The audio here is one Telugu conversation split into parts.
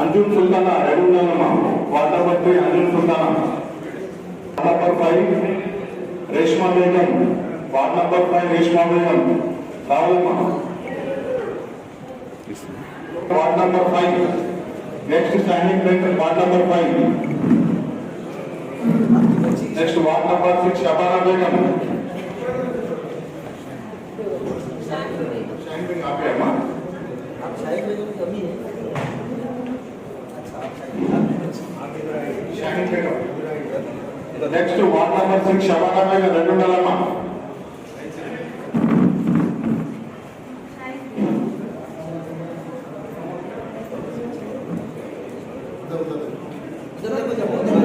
अंजुम सुल्ताना रेगुलर उन्नामा वाटर बट्टी Anjum Sultana ward number five Reshma Begum ward number five Reshma Begum रावलमा ward number five next standing member ward number five next ward number six Shabana Begum Shahid Begum है। next ward number six Shabana Begum రెండు ఉండాలమ్మా उधर देखो जब उधर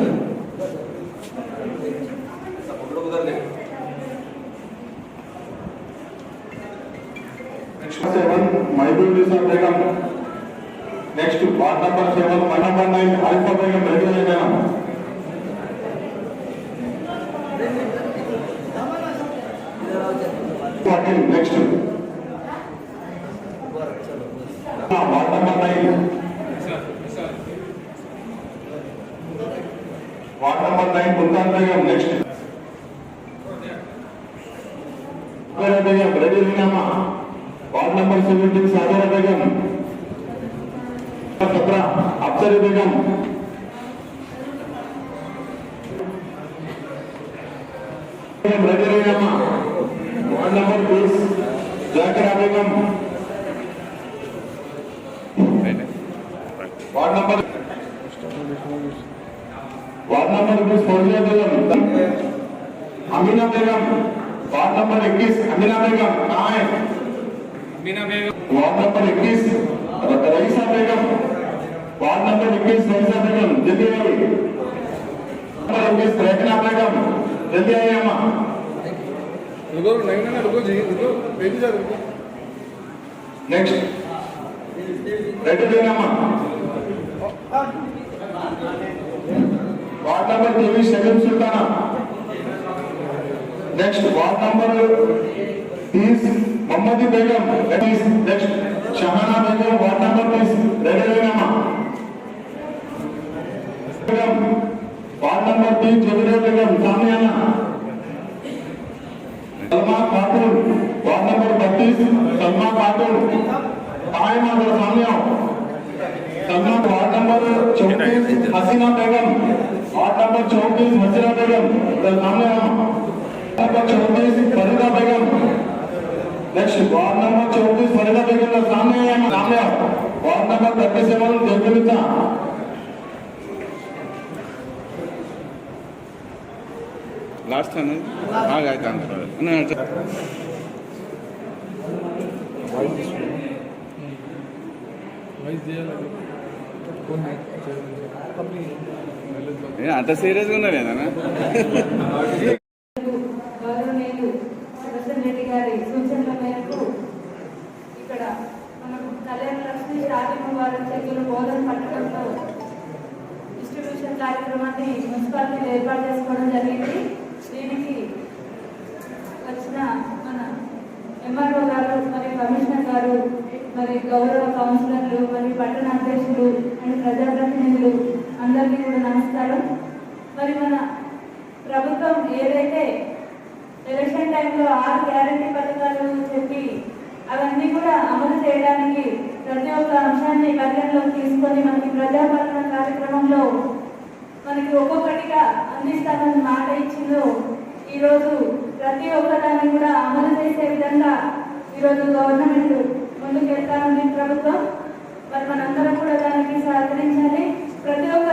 सब ward number seven మండలం నైన్ అల్పంగా ప్రజలైనా next ward number nine. Ward number nine Multan next ప్రజలైనా ward number seventeen సాధారణ मेरे बेगम वार्ड नंबर बीस ward number ward number Fauzia Begum Amina Begum ward number इक्कीस अमीना बेगम कहाँ है वार्ड नंबर इक्कीस वार्ड नंबर इक्कीस रईसा बेगम जल्दी आई नंबर इक्कीस रेखना बेगम जल्दी आई अम्मा रुको नहीं ना रुको जी रुको बेटी जा रुको नेक्स्ट रेडी देना अम्मा वार्ड नंबर तेईस Shagun Sultana next ward number तीस मोहम्मदी बेगम तीस next Shahana Begum ward number तीस रेडी तीस जबीरा बेगम सामने आना सलमा खातून वार्ड नंबर बत्तीस सलमा खातून आए माधव सामने आओ। सलमा वार्ड नंबर चौतीस, हसीना बेगम। वार्ड नंबर चौतीस, हसीना बेगम। इधर सामने आओ। नंबर चौतीस, Farida Begum. Next ward number चौतीस, फरीदा बेगम। इधर सामने सामने आओ। Ward number thirty seven Devmita Lakshmi Shaadi Mubarak చెక్కులు బోధన పట్టడంలో డిస్ట్రిబ్యూషన్ కార్యక్రమాన్ని మున్సిపాలిటీలో ఏర్పాటు చేసుకోవడం జరిగింది. దీనికి వచ్చిన మన ఎంఆర్ఓ గారు మరి కమిషనర్ గారు మరి గౌరవ కౌన్సిలర్లు మరి పట్టణ అధ్యక్షులు అండ్ ప్రజాప్రతినిధులు అందరికీ కూడా నమస్కారం. మరి మన ప్రభుత్వం ఏదైతే ఎలక్షన్ టైంలో ఆరు గ్యారంటీ పథకాలు చెప్పి అవన్నీ కూడా అమలు చేయడానికి ప్రతి ఒక్క అంశాన్ని పరిగణలోకి తీసుకొని మనకి ప్రజాపాలన కార్యక్రమంలో మనకి ఒక్కొక్కటిగా అందిస్తానని మాట ఇచ్చిందో ఈరోజు ప్రతి ఒక్కదాన్ని కూడా అమలు చేసే విధంగా ఈరోజు గవర్నమెంట్ ముందుకు వెళ్తానని ప్రభుత్వం మరి మనందరం కూడా దానికి సహకరించాలి. ప్రతి ఒక్క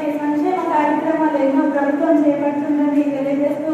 చేసి మంచి కార్యక్రమాలు ఎన్నో ప్రభుత్వం చేపడుతుందని తెలియజేస్తూ